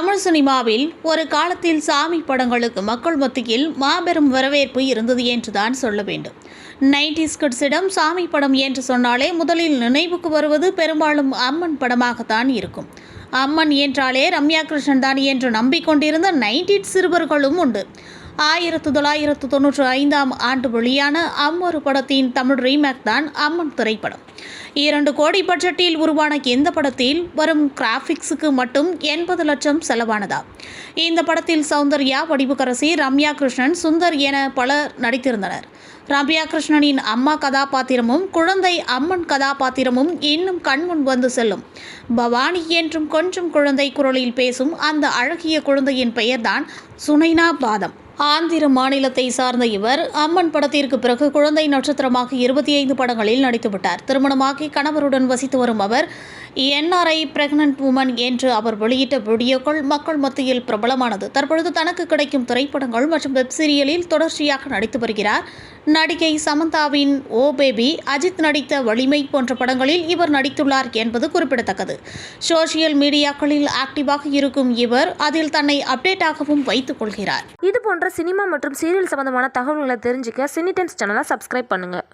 தமிழ் சினிமாவில் ஒரு காலத்தில் சாமி படங்களுக்கு மக்கள் மத்தியில் மாபெரும் வரவேற்பு இருந்தது என்றுதான் சொல்ல வேண்டும். நைன்டிஸ் கிட்ஸிடம் சாமி படம் என்று சொன்னாலே முதலில் நினைவுக்கு வருவது பெரும்பாலும் அம்மன் படமாகத்தான் இருக்கும். அம்மன் என்றாலே ரம்யா கிருஷ்ணன் தான் என்று நம்பிக்கொண்டிருந்த நைன்டிஸ் சிறுவர்களும் உண்டு. ஆயிரத்து தொள்ளாயிரத்து தொன்னூற்றி ஐந்தாம் ஆண்டு வெளியான அம்மொரு படத்தின் தமிழ் ரீமேக் தான் அம்மன் திரைப்படம். இரண்டு கோடி பட்ஜெட்டில் உருவான இந்த படத்தில் வரும் கிராஃபிக்ஸுக்கு மட்டும் எண்பது லட்சம் செலவானதா? இந்த படத்தில் சௌந்தர்யா வடிவுக்கரசி ரம்யா கிருஷ்ணன் சுந்தர் என பலர் நடித்திருந்தனர். ரம்யா கிருஷ்ணனின் அம்மா கதாபாத்திரமும் குழந்தை அம்மன் கதாபாத்திரமும் இன்னும் கண்முன் வந்து செல்லும். பவானி என்றும் கொஞ்சம் குழந்தை குரலில் பேசும் அந்த அழகிய குழந்தையின் பெயர்தான் சுனைனா பாதம். ஆந்திர மாநிலத்தை சார்ந்த இவர் அம்மன் படத்திற்கு பிறகு குழந்தை நட்சத்திரமாக இருபத்தி ஐந்து படங்களில் நடித்துவிட்டார். திருமணமாகி கணவருடன் வசித்து வரும் அவர் என்ஆர்ஐ பிரெக்னன்ட் உமன் என்று அவர் வெளியிட்ட வீடியோக்கள் மக்கள் மத்தியில் பிரபலமானது. தற்பொழுது தனக்கு கிடைக்கும் திரைப்படங்கள் மற்றும் வெப் சீரியலில் தொடர்ச்சியாக நடித்து வருகிறார். நடிகை சமந்தாவின் ஓ பேபி அஜித் நடித்த வலிமை போன்ற படங்களில் இவர் நடித்துள்ளார் என்பது குறிப்பிடத்தக்கது. சோசியல் மீடியாக்களில் ஆக்டிவாக இருக்கும் இவர் அதில் தன்னை அப்டேட்டாகவும் வைத்துக் கொள்கிறார். இது போன்ற சினிமா மற்றும் சீரியல் சம்பந்தமான தகவல்களை தெரிஞ்சுக்க சினிடென்ஸ் சேனலை சப்ஸ்கிரைப் பண்ணுங்கள்